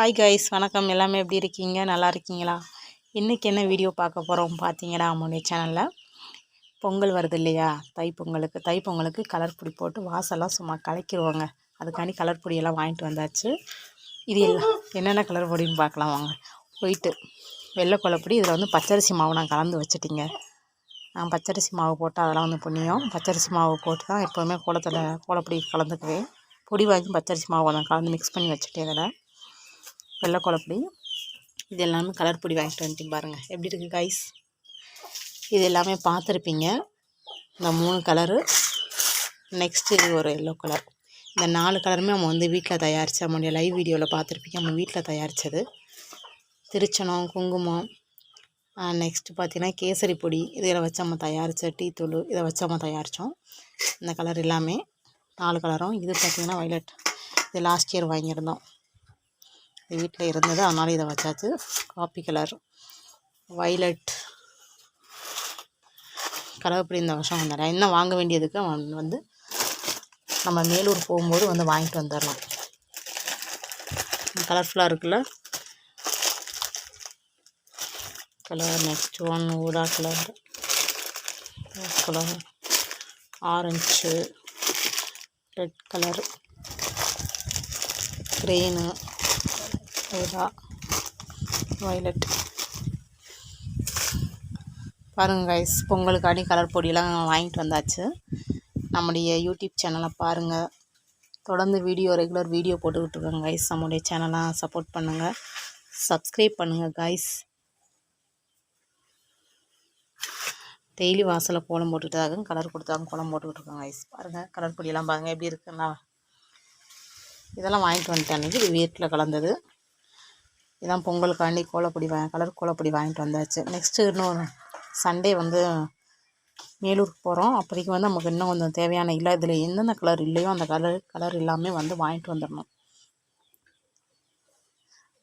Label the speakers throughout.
Speaker 1: hi guys வணக்கம் எல்லாமே எப்படி இருக்கீங்க நல்லா இருக்கீங்களா இன்றைக்கி என்ன வீடியோ பார்க்க போகிறோம் பார்த்தீங்கன்னா நம்மளுடைய சேனலில் பொங்கல் வருது இல்லையா தைப்பொங்கலுக்கு தைப்பொங்கலுக்கு கலர் பொடி போட்டு வாசலாம் சும்மா கலைக்கிடுவாங்க அதுக்காண்டி கலர் பொடியெல்லாம் வாங்கிட்டு வந்தாச்சு இது எல்லாம் என்னென்ன கலர் பொடின்னு பார்க்கலாம் வாங்க போயிட்டு வெள்ளை கொலப்பொடி இதில் வந்து பச்சரிசி மாவு நான் கலந்து வச்சுட்டிங்க நான் பச்சரிசி மாவு போட்டு அதெல்லாம் வந்து புண்ணியம் பச்சரிசி மாவு போட்டு தான் எப்போவுமே கோலத்தில் கோலப்பொடி கலந்துக்குவேன் பொடி வாங்கி பச்சரிசி மாவு கொஞ்சம் கலந்து மிக்ஸ் பண்ணி வச்சுட்டேன் அதில் வெள்ளை கொலப்பொடி இது எல்லாமே கலர் பொடி வாங்கிட்டு வந்துட்டு பாருங்கள் எப்படி இருக்குது கைஸ் இது எல்லாமே பார்த்துருப்பீங்க இந்த மூணு கலரு நெக்ஸ்ட்டு இது ஒரு எல்லோ கலர் இந்த நாலு கலருமே நம்ம வந்து வீட்டில் தயாரித்து நம்மளுடைய லைவ் வீடியோவில் பார்த்துருப்பீங்க நம்ம வீட்டில் தயாரித்தது திருச்சனம் குங்குமம் நெக்ஸ்ட்டு பார்த்திங்கன்னா கேசரி பொடி இதில் வச்சு நம்ம தயாரித்த டீ தூள் இதை வச்சு நம்ம தயாரித்தோம் இந்த கலர் எல்லாமே நாலு கலரும் இது பார்த்திங்கன்னா வைலட் இது லாஸ்ட் இயர் வாங்கியிருந்தோம் வீட்டில் இருந்தது அதனால் இதை வச்சாச்சு காப்பி கலர் வைலட் கலவைப்படி இந்த வருஷம் வந்துடுறேன் இன்னும் வாங்க வேண்டியதுக்கு வந்து நம்ம மேலூர் போகும்போது வந்து வாங்கிட்டு வந்துடலாம் கலர்ஃபுல்லாக இருக்குல்ல கலர் நெக்ஸ்ட் ஒன் ஊதா colour colour orange red colour green இதுதான் வயலட் பாருங்கள் கைஸ் பொங்கலுக்காண்டி கலர் பொடியெல்லாம் வாங்கிட்டு வந்தாச்சு நம்முடைய யூடியூப் சேனலை பாருங்கள் தொடர்ந்து வீடியோ ரெகுலர் வீடியோ போட்டுக்கிட்டு கைஸ் நம்முடைய சேனலாக சப்போர்ட் பண்ணுங்கள் சப்ஸ்கிரைப் பண்ணுங்கள் கைஸ் டெய்லி வாசலில் கோலம் தாங்க கலர் கொடுத்தாங்க கோலம் போட்டுக்கிட்டு இருக்காங்க ஐஸ் பாருங்கள் கலர் பொடியெல்லாம் பாருங்கள் எப்படி இருக்குன்னா இதெல்லாம் வாங்கிட்டு வந்துட்டேன் அன்றைக்கி வீட்டில் கலந்தது இதான் பொங்கலுக்காண்டி கோலப்பொடி வா கலர் கோலப்பொடி வாங்கிட்டு வந்தாச்சு நெக்ஸ்ட்டு இன்னொரு சண்டே வந்து மேலூருக்கு போகிறோம் அப்போதைக்கு வந்து நமக்கு இன்னும் கொஞ்சம் தேவையான இல்லை இதில் எந்தெந்த கலர் இல்லையோ அந்த கலர் கலர் எல்லாமே வந்து வாங்கிட்டு வந்துடணும்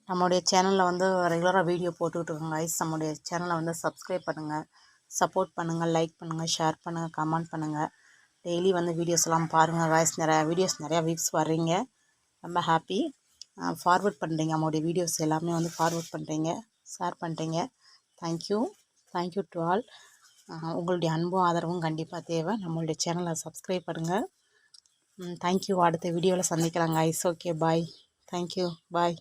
Speaker 1: நம்மளுடைய சேனலில் வந்து ரெகுலராக வீடியோ போட்டுக்கிட்டு இருக்கோங்க ஐஸ் நம்முடைய சேனலை வந்து சப்ஸ்கிரைப் பண்ணுங்கள் சப்போர்ட் பண்ணுங்கள் லைக் பண்ணுங்கள் ஷேர் பண்ணுங்கள் கமெண்ட் பண்ணுங்கள் டெய்லி வந்து வீடியோஸ் எல்லாம் பாருங்கள் வாய்ஸ் நிறையா வீடியோஸ் நிறையா வியூஸ் வர்றீங்க ரொம்ப ஹாப்பி ஃபார்வேர்ட் பண்ணுறீங்க அம்மாவுடைய வீடியோஸ் எல்லாமே வந்து ஃபார்வேர்ட் பண்ணுறீங்க ஷேர் பண்ணுறீங்க தேங்க்யூ தேங்க்யூ டு ஆல் உங்களுடைய அன்பும் ஆதரவும் கண்டிப்பாக தேவை நம்மளுடைய சேனலை சப்ஸ்கிரைப் பண்ணுங்கள் தேங்க்யூ அடுத்த வீடியோவில் சந்திக்கலாங்க ஐஸ் ஓகே பாய் தேங்க்யூ பாய்